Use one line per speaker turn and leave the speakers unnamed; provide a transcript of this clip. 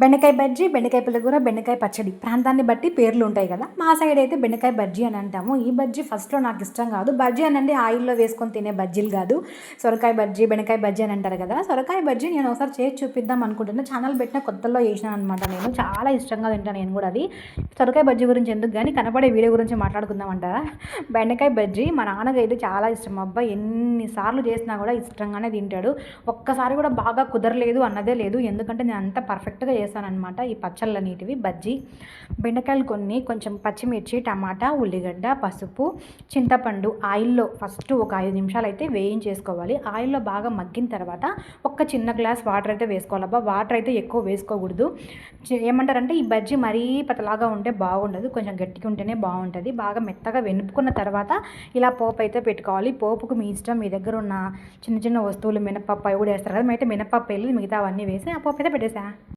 బెండకాయ బజ్జీ బెండకాయ పులిగూర బెండకాయ పచ్చడి. ప్రాంతాన్ని బట్టి పేర్లు ఉంటాయి కదా. మా సైడ్ అయితే బెండకాయ బజ్జీ అని అంటాము. ఈ బజ్జీ ఫస్ట్లో నాకు ఇష్టం కాదు. బజ్జీ అని అంటే ఆయిల్లో వేసుకొని తినే బజ్జీలు కాదు. సొరకాయ బజ్జీ బెండకాయ బజ్జీ అని అంటారు కదా. సొరకాయ బజ్జీ నేను ఒకసారి చేసి చూపిద్దాం అనుకుంటున్నా. ఛానల్ పెట్టిన కొత్తలో చేసినాను అనమాట నేను. చాలా ఇష్టంగా తింటాను నేను కూడా అది. సొరకాయ బజ్జీ గురించి ఎందుకు కానీ కనపడే వీడియో గురించి మాట్లాడుకుందాం అంటారా? బెండకాయ బజ్జీ మా నాన్నకి అయితే చాలా ఇష్టం. అబ్బా ఎన్నిసార్లు చేసినా కూడా ఇష్టంగానే తింటాడు. ఒక్కసారి కూడా బాగా కుదరలేదు అన్నదే లేదు. ఎందుకంటే నేను అంత పర్ఫెక్ట్గా చేశానమాట ఈ పచ్చళ్ళ నీటివి బజ్జీ బెండకాయలు కొన్ని కొంచెం పచ్చిమిర్చి టమాటా ఉల్లిగడ్డ పసుపు చింతపండు ఆయిల్లో ఫస్ట్ ఒక ఐదు నిమిషాలు అయితే వేయించేసుకోవాలి. ఆయిల్లో బాగా మగ్గిన తర్వాత ఒక చిన్న గ్లాస్ వాటర్ అయితే వేసుకోవాలి. అబ్బా వాటర్ అయితే ఎక్కువ వేసుకోకూడదు. ఏమంటారంటే ఈ బజ్జీ మరీ పతలాగా ఉంటే బాగుండదు. కొంచెం గట్టిగా ఉంటేనే బాగుంటుంది. బాగా మెత్తగా వెనుపుకున్న తర్వాత ఇలా పోపు అయితే పెట్టుకోవాలి. పోపుకు మీ ఇష్టం మీ దగ్గర ఉన్న చిన్న చిన్న వస్తువులు మినపప్పు అవి కూడా వేస్తారు కదా. అయితే మినపప్పు వెళ్ళి మిగతా అవన్నీ వేసి ఆ పోపు అయితే పెట్టేసా?